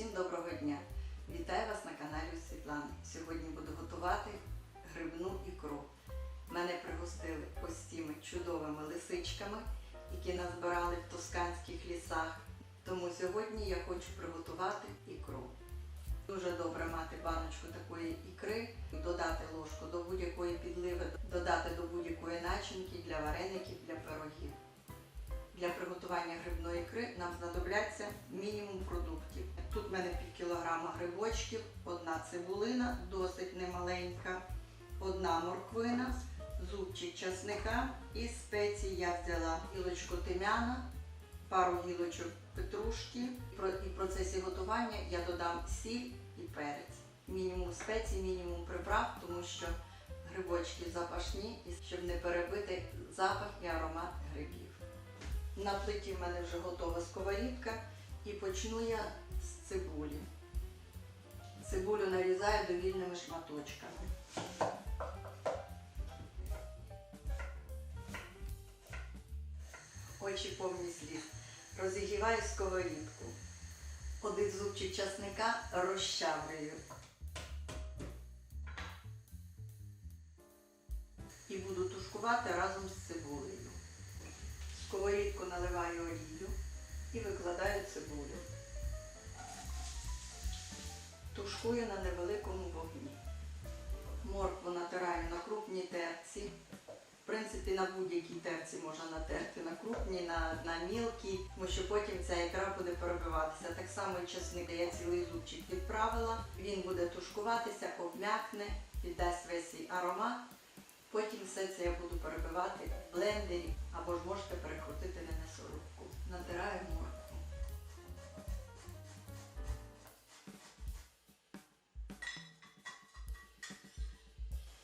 Всім доброго дня! Вітаю вас на каналі у Світлани. Сьогодні буду готувати грибну ікру. Мене пригостили ось цими чудовими лисичками, які назбирали в тосканських лісах. Тому сьогодні я хочу приготувати ікру. Дуже добре мати баночку такої ікри, додати ложку до будь-якої підливи, додати до будь-якої начинки для вареників, для пирогів. Для приготування грибної ікри нам знадобляться мінімум продуктів. Тут в мене пів кілограма грибочків, одна цибулина, досить немаленька, одна морквина, зубчик часника і спеції я взяла гілочку тим'яна, пару гілочок петрушки. І в процесі готування я додам сіль і перець. Мінімум спецій, мінімум приправ, тому що грибочки запашні, щоб не перебити запах і аромат грибів. На плиті в мене вже готова сковорідка і почну я з цибулі. Цибулю нарізаю довільними шматочками. Очі повні сліз. Розігріваю сковорідку. Один зубчик часника розчавлюю. І буду тушкувати разом з цибулею. Сковорідку наливаю олію і викладаю цибулю. Тушкую на невеликому вогні. Моркву натираю на крупній терці. В принципі, на будь-якій терці можна натерти на крупній, на, на мілкій, тому що потім ця ікра буде перебиватися. Так само і чесник. Я цілий зубчик відправила. Він буде тушкуватися, обм'якне, віддасть весь свій аромат. Потім все це я буду перебивати в блендері або ж можете перекрутити на м'ясорубку. Натираю моркву.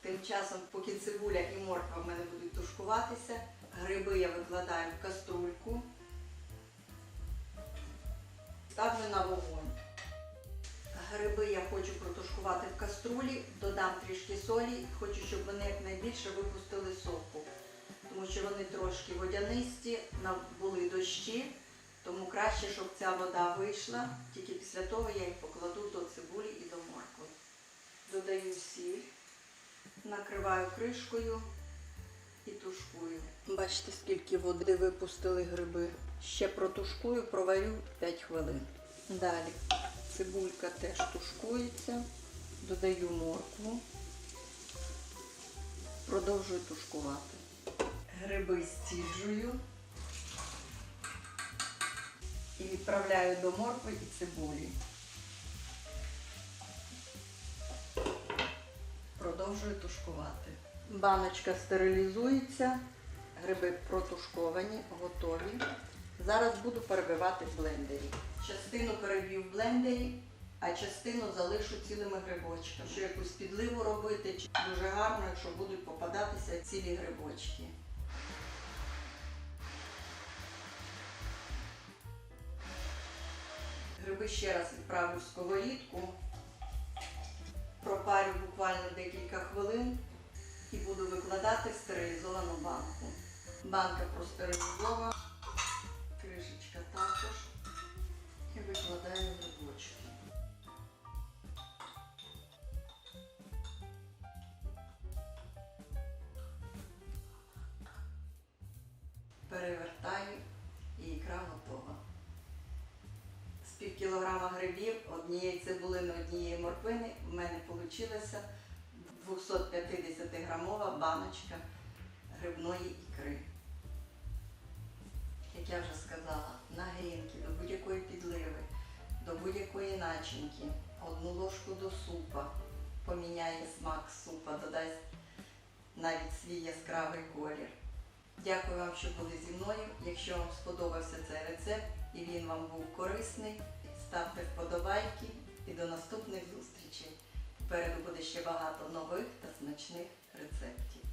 Тим часом, поки цибуля і морква в мене будуть тушкуватися, гриби я викладаю в каструльку, ставлю на вогонь. Гриби я хочу протушкувати в каструлі, додам трішки солі, хочу, щоб вони якнайбільше випустили соку. Тому що вони трошки водянисті, були дощі, тому краще, щоб ця вода вийшла. Тільки після того я їх покладу до цибулі і до моркви. Додаю сіль, накриваю кришкою і тушкую. Бачите, скільки води випустили гриби. Ще протушкую, проварю 5 хвилин. Далі цибулька теж тушкується, додаю моркву, продовжую тушкувати. Гриби стіджую і відправляю до моркви і цибулі. Продовжую тушкувати. Баночка стерилізується, гриби протушковані, готові. Зараз буду перебивати в блендері. Частину переб'ю в блендері, а частину залишу цілими грибочками. Що якусь підливу робити, дуже гарно, якщо будуть попадатися цілі грибочки. Гриби ще раз відправлю в сковорідку, пропарю буквально декілька хвилин і буду викладати стерилізовану банку. Банка простерилізована, кришечка також. Викладаю грибочки. Перевертаю і ікра готова. З пів кілограма грибів, однієї цибулини, однієї морквини в мене вийшла 250 грамова баночка грибної ікри. Як я вже сказала, на грінки, до будь-якої підливи, до будь-якої начинки, одну ложку до супа, поміняє смак супа, додасть навіть свій яскравий колір. Дякую вам, що були зі мною. Якщо вам сподобався цей рецепт і він вам був корисний, ставте вподобайки і до наступних зустрічей. Попереду буде ще багато нових та смачних рецептів.